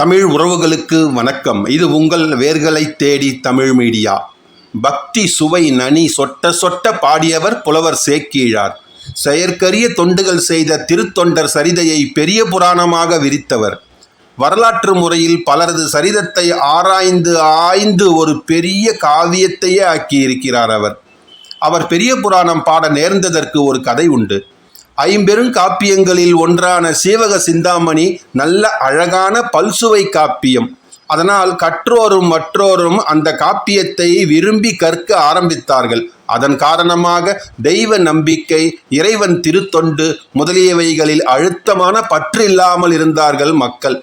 தமிழ் உறவுகளுக்கு வணக்கம். இது உங்கள் வேர்களை தேடி தமிழ் மீடியா. பக்தி சுவை நனி சொட்ட சொட்ட பாடியவர் புலவர் சேக்கீழார். செயற்கரிய தொண்டுகள் செய்த திருத்தொண்டர் சரிதையை பெரிய புராணமாக விரித்தவர். வரலாற்று முறையில் பலரது சரிதத்தை ஆராய்ந்து ஆய்ந்து ஒரு பெரிய காவியத்தையே ஆக்கியிருக்கிறார் அவர். அவர் பெரிய புராணம் பாட நேர்ந்ததற்கு ஒரு கதை உண்டு. ஐம்பெரும் காப்பியங்களில் ஒன்றான சீவக சிந்தாமணி நல்ல அழகான பல்சுவை காப்பியம். அதனால் கற்றோரும் மற்றோரும் அந்த காப்பியத்தை விரும்பி கற்க ஆரம்பித்தார்கள். அதன் காரணமாக தெய்வ நம்பிக்கை இறைவன் திருத்தொண்டு முதலியவைகளில் அழுத்தமான பற்று இல்லாமல் இருந்தார்கள் மக்கள்.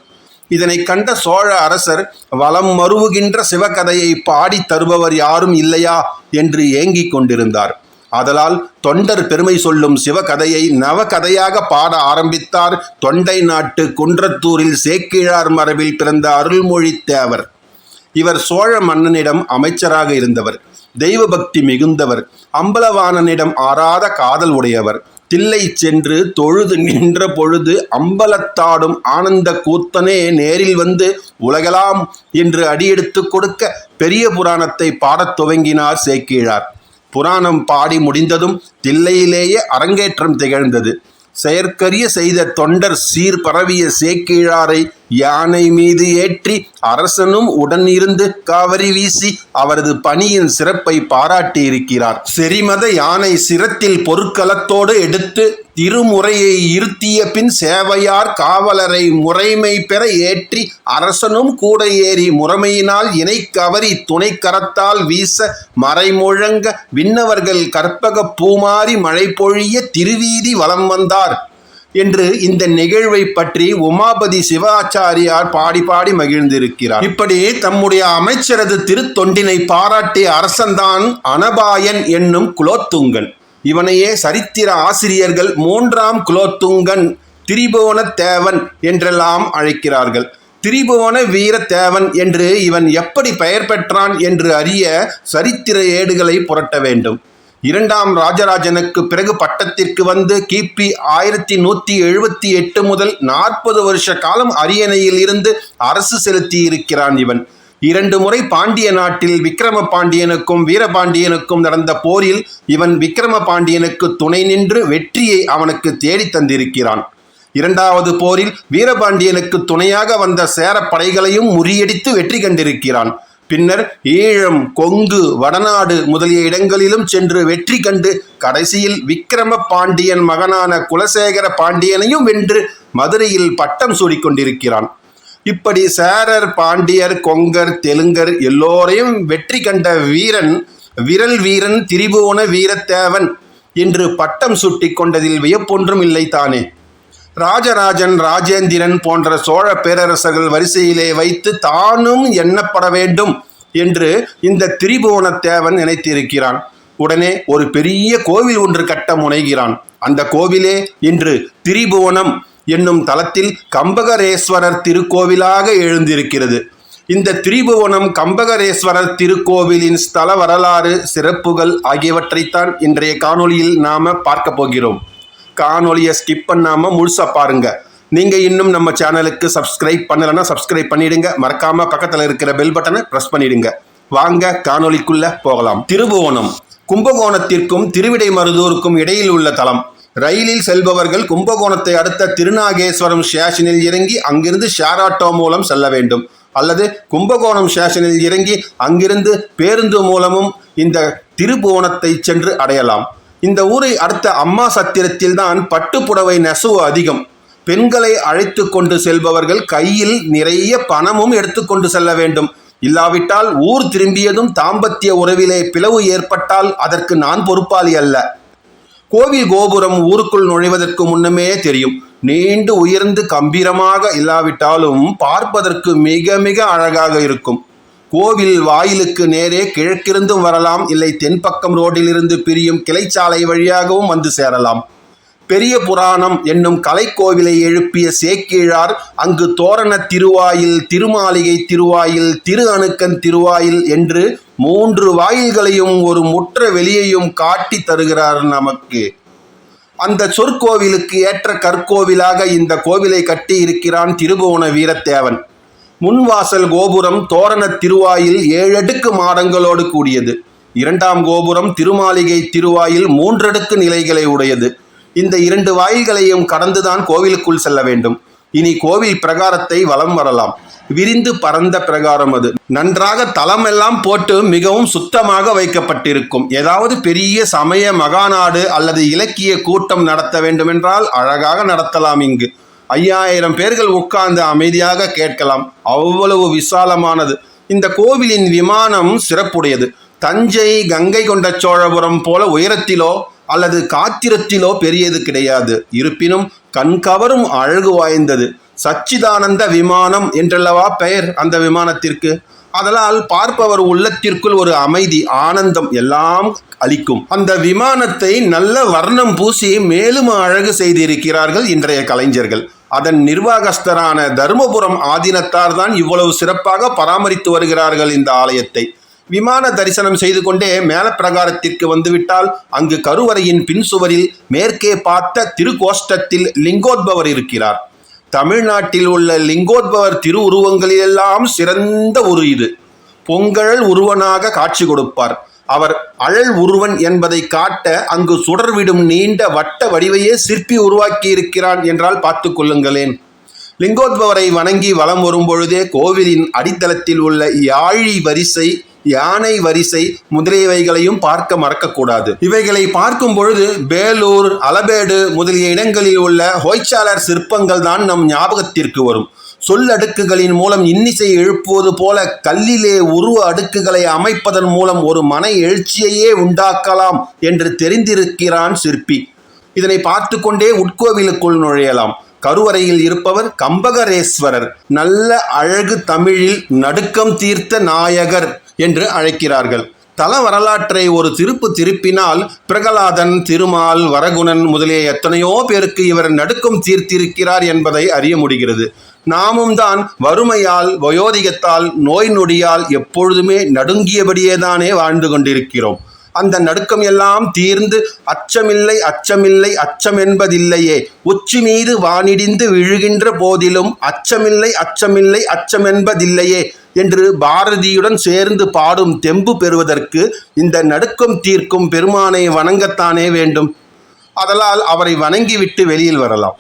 இதனை கண்ட சோழ அரசர் வலம் மருவுகின்ற சிவகதையை பாடி தருபவர் யாரும் இல்லையா? என்று ஏங்கிக் கொண்டிருந்தார். ஆதலால் தொண்டர் பெருமை சொல்லும் சிவகதையை நவகதையாக பாட ஆரம்பித்தார் தொண்டை நாட்டு குன்றத்தூரில் சேக்கிழார் மரபில் பிறந்த அருள்மொழி தேவர் இவர் சோழ மன்னனிடம் அமைச்சராக இருந்தவர் தெய்வ பக்தி மிகுந்தவர் அம்பலவாணனிடம் ஆறாத காதல் உடையவர். தில்லை சென்று தொழுது நின்ற பொழுது அம்பலத்தாடும் ஆனந்த கூத்தனே நேரில் வந்து உலகலாம் என்று அடியெடுத்து கொடுக்க பெரிய புராணத்தை பாடத் துவங்கினார் சேக்கிழார். புராணம் பாடி முடிந்ததும் தில்லையிலேயே அரங்கேற்றம் திகழ்ந்தது. செயற்கரிய செய்த தொண்டர் சீர் பரவிய சேக்கீழாரை யானை மீது ஏற்றி அரசனும் உடன் இருந்து காவரி வீசி அவரது பணியின் சிறப்பை பாராட்டி இருக்கிறார் செரிமத யானை சிரத்தில் பொற்களத்தோடு எடுத்து திருமுறையை இருத்திய பின் சேவையார் காவலரை முறைமை பெற ஏற்றி அரசனும் கூட ஏறி முறைமையினால் இணை கவரி துணை கரத்தால் வீச மறைமுழங்க விண்ணவர்கள் கற்பக பூமாரி மழை பொழிய திருவீதி வலம் வந்தார். என்று இந்த நிகழ்வை பற்றி உமாபதி சிவாச்சாரியார் பாடி பாடி மகிழ்ந்திருக்கிறார். இப்படி தம்முடைய அமைச்சரது திருத்தொண்டினை பாராட்டிய அரசன்தான் அனபாயன் என்னும் குலோத்துங்கன். இவனையே சரித்திர ஆசிரியர்கள் மூன்றாம் குலோத்துங்கன் திரிபுவன தேவன் என்றெல்லாம் அழைக்கிறார்கள். திரிபுவன வீர தேவன் என்று இவன் எப்படி பெயர் பெற்றான் என்று அறிய சரித்திர ஏடுகளை புரட்ட வேண்டும். இரண்டாம் ராஜராஜனுக்கு பிறகு பட்டத்திற்கு வந்து கிபி ஆயிரத்தி நூற்றி எழுபத்தி எட்டு முதல் நாற்பது வருஷ காலம் அரியணையில் இருந்து அரசு செலுத்தி இருக்கிறான் இவன். இரண்டு முறை பாண்டிய நாட்டில் விக்ரம பாண்டியனுக்கும் வீரபாண்டியனுக்கும் நடந்த போரில் இவன் விக்ரம பாண்டியனுக்கு துணை நின்று வெற்றியை அவனுக்கு தேடித் தந்திருக்கிறான். இரண்டாவது போரில் வீரபாண்டியனுக்கு துணையாக வந்த சேர படைகளையும் முறியடித்து வெற்றி கண்டிருக்கிறான். பின்னர் ஈழம் கொங்கு வடநாடு முதலிய இடங்களிலும் சென்று வெற்றி கண்டு கடைசியில் விக்கிரம பாண்டியன் மகனான குலசேகர பாண்டியனையும் வென்று மதுரையில் பட்டம் சூடிக்கொண்டிருக்கிறான் இப்படி சேரர் பாண்டியர் கொங்கர் தெலுங்கர் எல்லோரையும் வெற்றி கண்ட வீரன் விரல் வீரன் திரிபுவன வீரத்தேவன் என்று பட்டம் சுட்டி கொண்டதில் வியப்பொன்றும் இல்லை தானே. ராஜராஜன் ராஜேந்திரன் போன்ற சோழ பேரரசர்கள் வரிசையிலே வைத்து தானும் எண்ணப்பட வேண்டும் என்று இந்த திரிபுவனத்தேவன் நினைத்திருக்கிறான். உடனே ஒரு பெரிய கோவில் ஒன்று கட்ட முனைகிறான். அந்த கோவிலே இன்று திரிபுவனம் என்னும் தலத்தில் கம்பகரேஸ்வரர் திருக்கோவிலாக எழுந்திருக்கிறது. இந்த திரிபுவனம் கம்பகரேஸ்வரர் திருக்கோவிலின் ஸ்தல வரலாறு சிறப்புகள் ஆகியவற்றைத்தான் இன்றைய காணொளியில் நாம பார்க்க போகிறோம். காணொலியை ஸ்கிப் பண்ணாமல் முழுசாக பாருங்கள் நீங்கள் இன்னும் நம்ம சேனலுக்கு சப்ஸ்கிரைப் பண்ணலைன்னா சப்ஸ்கிரைப் பண்ணிடுங்க. மறக்காமல் பக்கத்தில் இருக்கிற பெல் பட்டனை ப்ரெஸ் பண்ணிடுங்க. வாங்க காணொலிக்குள்ள போகலாம். திருபுவனம். கும்பகோணத்திற்கும் திருவிடை மருதூருக்கும் இடையில் உள்ள தலம். ரயிலில் செல்பவர்கள் கும்பகோணத்தை அடுத்த திருநாகேஸ்வரம் ஸ்டேஷனில் இறங்கி அங்கிருந்து ஷேர் ஆட்டோ மூலம் செல்ல வேண்டும். அல்லது கும்பகோணம் ஸ்டேஷனில் இறங்கி அங்கிருந்து பேருந்து மூலமும் இந்த திருபுவனத்தை சென்று அடையலாம். இந்த ஊரை அடுத்த அம்மா சத்திரத்தில் தான் பட்டுப்புடவை நெசவு அதிகம். பெண்களை அழைத்து கொண்டு செல்பவர்கள் கையில் நிறைய பணமும் எடுத்துக்கொண்டு செல்ல வேண்டும். இல்லாவிட்டால் ஊர் திரும்பியதும் தாம்பத்திய உறவிலே பிளவு ஏற்பட்டால் அதற்கு நான் பொறுப்பாளி அல்ல. கோவில் கோபுரம் ஊருக்குள் நுழைவதற்கு முன்னமே தெரியும். நீண்டு உயர்ந்து கம்பீரமாக இல்லாவிட்டாலும் பார்ப்பதற்கு மிக மிக அழகாக இருக்கும். கோவில் வாயிலுக்கு நேரே கிழக்கிருந்தும் வரலாம். இல்லை தென்பக்கம் ரோட்டிலிருந்து பிரியும் கிளைச்சாலை வழியாகவும் வந்து சேரலாம். பெரிய புராணம் என்னும் கலைக்கோவிலை எழுப்பிய சேக்கிழார் அங்கு தோரண திருவாயில் திருமாளிகை திருவாயில் திரு அணுக்கன் திருவாயில் என்று மூன்று வாயில்களையும் ஒரு முற்ற வெளியையும் காட்டி தருகிறார் நமக்கு. அந்த சொற்கோவிலுக்கு ஏற்ற கற்கோவிலாக இந்த கோவிலை கட்டி இருக்கிறான் திருபுவன வீரத்தேவன். முன்வாசல் கோபுரம் தோரண திருவாயில் ஏழடுக்கு மாடங்களோடு கூடியது. இரண்டாம் கோபுரம் திருமாளிகை திருவாயில் மூன்றடுக்கு நிலைகளை உடையது. இந்த இரண்டு வாயில்களையும் கடந்துதான் கோவிலுக்குள் செல்ல வேண்டும். இனி கோவில் பிரகாரத்தை வலம் வரலாம். விரிந்து பரந்த பிரகாரம் அது. நன்றாக தளமெல்லாம் போட்டு மிகவும் சுத்தமாக வைக்கப்பட்டிருக்கும். ஏதாவது பெரிய சமய மகாநாடு அல்லது இலக்கிய கூட்டம் நடத்த வேண்டுமென்றால் அழகாக நடத்தலாம் இங்கு. ஐயாயிரம் பேர்கள் உட்கார்ந்து அமைதியாக கேட்கலாம். அவ்வளவு விசாலமானது. இந்த கோவிலின் விமானம் சிறப்புடையது. தஞ்சை கங்கை கொண்ட சோழபுரம் போல உயரத்திலோ அல்லது காத்திரத்திலோ பெரியது கிடையாது. இருப்பினும் கண்கவரும் அழகு வாய்ந்தது. சச்சிதானந்த விமானம் என்றல்லவா பெயர் அந்த விமானத்திற்கு? அதனால் பார்ப்பவர் உள்ளத்திற்குள் ஒரு அமைதி ஆனந்தம் எல்லாம் அளிக்கும். அந்த விமானத்தை நல்ல வர்ணம் பூசி மேலும் அழகு செய்திருக்கிறார்கள் இன்றைய கலைஞர்கள். அதன் நிர்வாகஸ்தரான தருமபுரம் ஆதீனத்தார் தான் இவ்வளவு சிறப்பாக பராமரித்து வருகிறார்கள் இந்த ஆலயத்தை. விமான தரிசனம் செய்து கொண்டே மேலப்பிரகாரத்திற்கு வந்துவிட்டால் அங்கு கருவறையின் பின்சுவரில் மேற்கே பார்த்த திருக்கோஷ்டத்தில் லிங்கோத்பவர் இருக்கிறார். தமிழ்நாட்டில் உள்ள லிங்கோத்பவர் திருவுருவங்களிலெல்லாம் சிறந்த ஒரு இது. பொங்கல் உருவனாக காட்சி கொடுப்பார். அவர் அழல் உருவன் என்பதை காட்ட அங்கு சுடர்விடும் நீண்ட வட்ட வடிவையே சிற்பி உருவாக்கி இருக்கிறான் என்றால் பார்த்து கொள்ளுங்களேன். லிங்கோத்பவரை வணங்கி வலம் வரும்பொழுதே கோவிலின் அடித்தளத்தில் உள்ள யாழி வரிசை யானை வரிசை முதலியவைகளையும் பார்க்க மறக்கக்கூடாது. இவைகளை பார்க்கும் பொழுது பேலூர் அலபேடு முதலிய இடங்களில் உள்ள ஹோய்ச்சாளர் சிற்பங்கள் தான் நம் ஞாபகத்திற்கு வரும். சொல்லடுக்குகளின் மூலம் இன்னிசை எழுப்புவது போல கல்லிலே உருவ அடுக்குகளை அமைப்பதன் மூலம் ஒரு மன எழுச்சியையே உண்டாக்கலாம் என்று தெரிந்திருக்கிறான் சிற்பி. இதனை பார்த்து கொண்டே உட்கோவிலுக்குள் நுழையலாம். கருவறையில் இருப்பவர் கம்பகரேஸ்வரர். நல்ல அழகு தமிழில் நடுக்கம் தீர்த்த நாயகர் என்று அழைக்கிறார்கள். தல வரலாற்றை ஒரு திருப்பு திருப்பினால் பிரகலாதன் திருமால் வரகுணன் முதலிய எத்தனையோ பேருக்கு இவர் நடுக்கம் தீர்த்திருக்கிறார் என்பதை அறிய முடிகிறது. நாமும் தான் வறுமையால் வயோதிகத்தால் நோய் நொடியால் எப்பொழுதுமே நடுங்கியபடியேதானே வாழ்ந்து கொண்டிருக்கிறோம். அந்த நடுக்கம் எல்லாம் தீர்ந்து அச்சமில்லை அச்சமில்லை அச்சம் என்பதில்லையே உச்சி மீது வானிடிந்து விழுகின்ற போதிலும் அச்சமில்லை அச்சமில்லை அச்சம் என்பதில்லையே என்று பாரதியுடன் சேர்ந்து பாடும் தெம்பு பெறுவதற்கு இந்த நடுக்கம் தீர்க்கும் பெருமானை வணங்கத்தானே வேண்டும். அதனால் அவரை வணங்கிவிட்டு வெளியில் வரலாம்.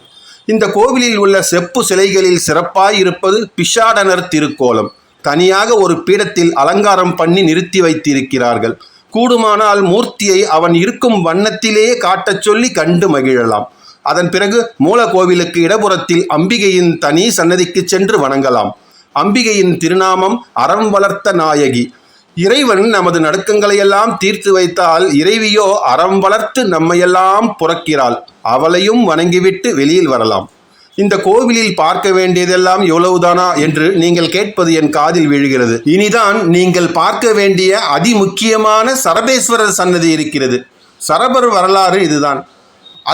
இந்த கோவிலில் உள்ள செப்பு சிலைகளில் சிறப்பாய் இருப்பது பிஷாடனர் திருக்கோலம். தனியாக ஒரு பீடத்தில் அலங்காரம் பண்ணி நிறுத்தி வைத்திருக்கிறார்கள். கூடுமானால் மூர்த்தியை அவன் இருக்கும் வண்ணத்திலேயே காட்டச் சொல்லி கண்டு மகிழலாம். அதன் பிறகு மூல கோவிலுக்கு இடப்புறத்தில் அம்பிகையின் தனி சன்னதிக்கு சென்று வணங்கலாம். அம்பிகையின் திருநாமம் அறம் வளர்த்த நாயகி. இறைவன் நமது நடுக்கங்களையெல்லாம் தீர்த்து வைத்தால் இறைவியோ அறம் வளர்த்து நம்மையெல்லாம் புறக்கிறாள். அவளையும் வணங்கிவிட்டு வெளியில் வரலாம். இந்த கோவிலில் பார்க்க வேண்டியதெல்லாம் இவ்வளவுதானா என்று நீங்கள் கேட்பது என் காதில் விழுகிறது. இனிதான் நீங்கள் பார்க்க வேண்டிய அதிமுக்கியமான சரபேஸ்வரர் சன்னதி இருக்கிறது. சரபர் வரலாறு இதுதான்.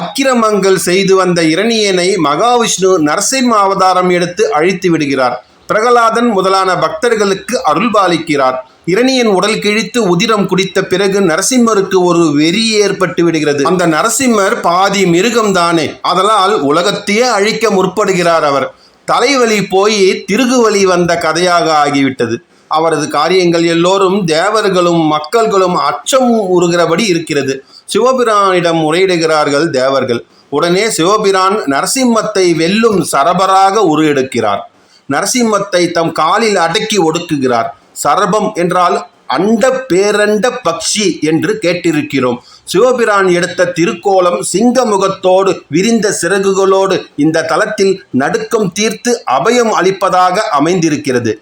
அக்கிரமங்கள் செய்து வந்த இரணியனை மகாவிஷ்ணு நரசிம்ம அவதாரம் எடுத்து அழித்து விடுகிறார். பிரகலாதன் முதலான பக்தர்களுக்கு அருள்பாலிக்கிறார். இரணியன் உடல் கிழித்து உதிரம் குடித்த பிறகு நரசிம்மருக்கு ஒரு வெறி ஏற்பட்டு விடுகிறது. அந்த நரசிம்மர் பாதி மிருகம் தானே அதனால் உலகத்தையே அழிக்க முற்படுகிறார் அவர். தலைவலி போய் திருகுவலி வந்த கதையாக ஆகிவிட்டது. அவரது காரியங்கள் எல்லோரும் தேவர்களும் மக்கள்களும் அச்சம் உருகிறபடி இருக்கிறது. சிவபிரானிடம் முறையிடுகிறார்கள் தேவர்கள். உடனே சிவபிரான் நரசிம்மத்தை வெல்லும் சரபராக உருவெடுக்கிறார். நரசிம்மத்தை தம் காலில் அடக்கி ஒடுக்குகிறார். சரபம் என்றால் அண்ட பேரண்ட பக்ஷி என்று கேட்டிருக்கிறோம். சிவபிரான் எடுத்த திருக்கோலம் சிங்க முகத்தோடு விரிந்த சிறகுகளோடு இந்த தலத்தில் நடுக்கம் தீர்த்து அபயம் அளிப்பதாக அமைந்திருக்கிறது.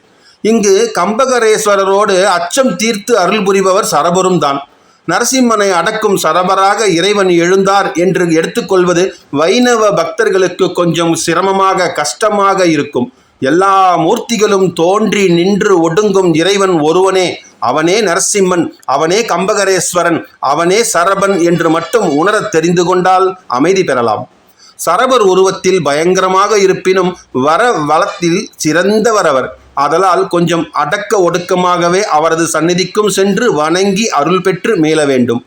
இங்கு கம்பகரேஸ்வரரோடு அச்சம் தீர்த்து அருள் புரிபவர் சரபரும் தான் நரசிம்மனை அடக்கும் சரபராக இறைவன் எழுந்தார் என்று எடுத்துக்கொள்வது வைணவ பக்தர்களுக்கு கொஞ்சம் சிரமமாக கஷ்டமாக இருக்கும். எல்லா மூர்த்திகளும் தோன்றி நின்று ஒடுங்கும் இறைவன் ஒருவனே. அவனே நரசிம்மன் அவனே கம்பகரேஸ்வரன் அவனே சரபன் என்று மட்டும் உணரத் தெரிந்து கொண்டால் அமைதி பெறலாம். சரபர் உருவத்தில் பயங்கரமாக இருப்பினும் வர வளத்தில் சிறந்தவரவர் அதலால் கொஞ்சம் அடக்க ஒடுக்கமாகவே அவரது சந்நிதிக்கும் சென்று வணங்கி அருள் பெற்று மீள வேண்டும்.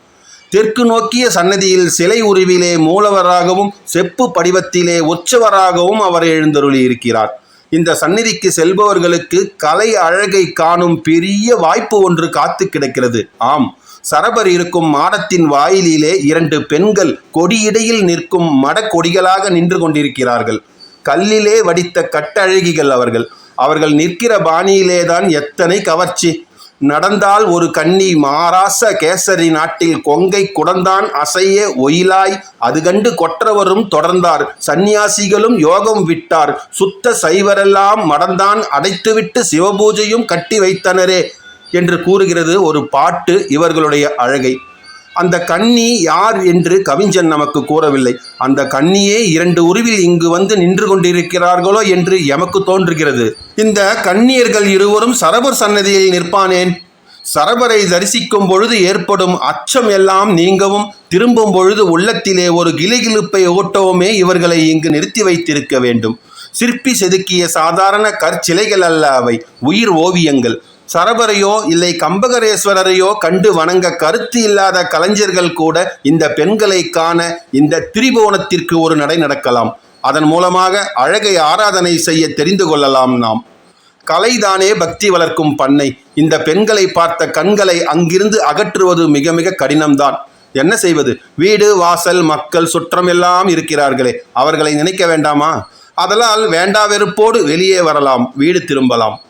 தெற்கு நோக்கிய சன்னதியில் சிலை உருவிலே மூலவராகவும் செப்பு படிவத்திலே உற்சவராகவும் அவர் எழுந்தருளி இருக்கிறார் இந்த சந்நிதிக்கு செல்பவர்களுக்கு கலை அழகை காணும் பெரிய வாய்ப்பு ஒன்று காத்து கிடக்கிறது. ஆம் சரபர் இருக்கும் மாடத்தின் வாயிலிலே இரண்டு பெண்கள் கொடியிடையில் நிற்கும் மடக்கொடிகளாக நின்று கொண்டிருக்கிறார்கள். கல்லிலே வடித்த கட்டழகிகள் அவர்கள். அவர்கள் நிற்கிற பாணியிலேதான் எத்தனை கவர்ச்சி! நடந்தால் ஒரு கன்னி மாராச கேசரி நாட்டில் கொங்கை குடந்தான் அசைய ஒயிலாய் அது கண்டு கொற்றவரும் தொடர்ந்தார். சந்நியாசிகளும் யோகம் விட்டார். சுத்த சைவரெல்லாம் மடந்தான் அடைத்துவிட்டு சிவபூஜையும் கட்டி வைத்தனரே என்று கூறுகிறது ஒரு பாட்டு இவர்களுடைய அழகை. அந்த கண்ணி யார் என்று கவிஞன் நமக்கு கூறவில்லை. அந்த கண்ணியே இரண்டு உருவில் இங்கு வந்து நின்று கொண்டிருக்கிறார்களோ என்று எமக்கு தோன்றுகிறது. இந்த கண்ணியர்கள் இருவரும் சரபர் சன்னதியில் நிற்பானேன். சரபரை தரிசிக்கும் பொழுது ஏற்படும் அச்சம் எல்லாம் நீங்கவும் திரும்பும் பொழுது உள்ளத்திலே ஒரு கிளிகிழுப்பை ஓட்டவுமே இவர்களை இங்கு நிறுத்தி வைத்திருக்க வேண்டும். சிற்பி செதுக்கிய சாதாரண கற்சிலைகள் அல்ல அவை உயிர் ஓவியங்கள். சரபரையோ இல்லை கம்பகரேஸ்வரரையோ கண்டு வணங்க கருத்து இல்லாத கலைஞர்கள் கூட இந்த பெண்களை காண இந்த திரிபுவனத்திற்கு ஒரு நடை நடக்கலாம். அதன் மூலமாக அழகை ஆராதனை செய்ய தெரிந்து கொள்ளலாம் நாம். கலைதானே பக்தி வளர்க்கும் பண்ணை. இந்த பெண்களை பார்த்த கண்களை அங்கிருந்து அகற்றுவது மிக மிக கடினம்தான். என்ன செய்வது? வீடு வாசல் மக்கள் சுற்றம் எல்லாம் இருக்கிறார்களே. அவர்களை நினைக்க வேண்டாமா? அதனால் வேண்டா வெறுப்போடு வெளியே வரலாம். வீடு திரும்பலாம்.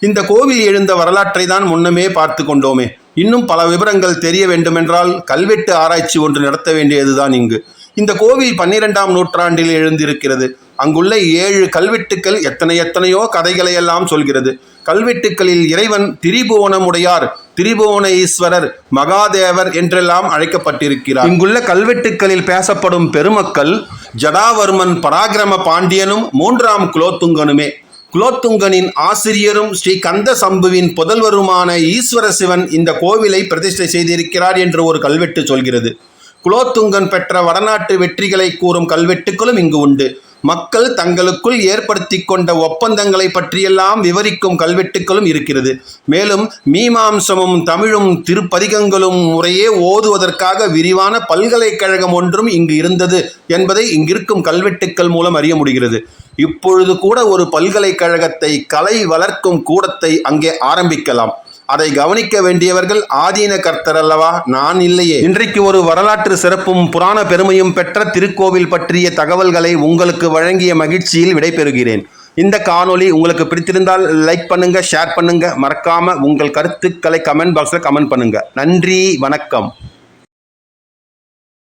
இந்த கோவில் எழுந்த வரலாற்றை தான் முன்னமே பார்த்து கொண்டோமே. இன்னும் பல விவரங்கள் தெரிய வேண்டுமென்றால் கல்வெட்டு ஆராய்ச்சி ஒன்று நடத்த வேண்டியதுதான் இங்கு. இந்த கோவில் பன்னிரெண்டாம் நூற்றாண்டில் எழுந்திருக்கிறது. அங்குள்ள ஏழு கல்வெட்டுக்கள் எத்தனை எத்தனையோ கதைகளை எல்லாம் சொல்கிறது. கல்வெட்டுக்களில் இறைவன் திரிபுவனமுடையார் திரிபுவன ஈஸ்வரர் மகாதேவர் என்றெல்லாம் அழைக்கப்பட்டிருக்கிறார். இங்குள்ள கல்வெட்டுக்களில் பேசப்படும் பெருமக்கள் ஜடாவர்மன் பராக்கிரம பாண்டியனும் மூன்றாம் குலோத்துங்கனுமே. குலோத்துங்கனின் ஆசிரியரும் ஸ்ரீ கந்த சம்புவின் புதல்வருமான ஈஸ்வர சிவன் இந்த கோவிலை பிரதிஷ்டை செய்திருக்கிறார் என்று ஒரு கல்வெட்டு சொல்கிறது. குலோத்துங்கன் பெற்ற வடநாட்டு வெற்றிகளை கூறும் கல்வெட்டுக்களும் இங்கு உண்டு. மக்கள் தங்களுக்குள் ஏற்படுத்தி கொண்ட ஒப்பந்தங்களை பற்றியெல்லாம் விவரிக்கும் கல்வெட்டுக்களும் இருக்கிறது. மேலும் மீமாம்சமும் தமிழும் திருப்பதிகங்களும் முறையே ஓதுவதற்காக விரிவான பல்கலைக்கழகம் ஒன்றும் இங்கு இருந்தது என்பதை இங்கிருக்கும் கல்வெட்டுக்கள் மூலம் அறிய முடிகிறது. இப்பொழுது கூட ஒரு பல்கலைக்கழகத்தை கலை வளர்க்கும் கூடத்தை அங்கே ஆரம்பிக்கலாம். அதை கவனிக்க வேண்டியவர்கள் ஆதீன கர்த்தர் அல்லவா? நான் இல்லையே. இன்றைக்கு ஒரு வரலாற்று சிறப்பும் புராண பெருமையும் பெற்ற திருக்கோவில் பற்றிய தகவல்களை உங்களுக்கு வழங்கிய மகிழ்ச்சியில் விடைபெறுகிறேன். இந்த காணொலி உங்களுக்கு பிடித்திருந்தால் லைக் பண்ணுங்க ஷேர் பண்ணுங்க. மறக்காம உங்கள் கருத்துக்களை கமெண்ட் பாக்ஸில் கமெண்ட் பண்ணுங்க. நன்றி வணக்கம்.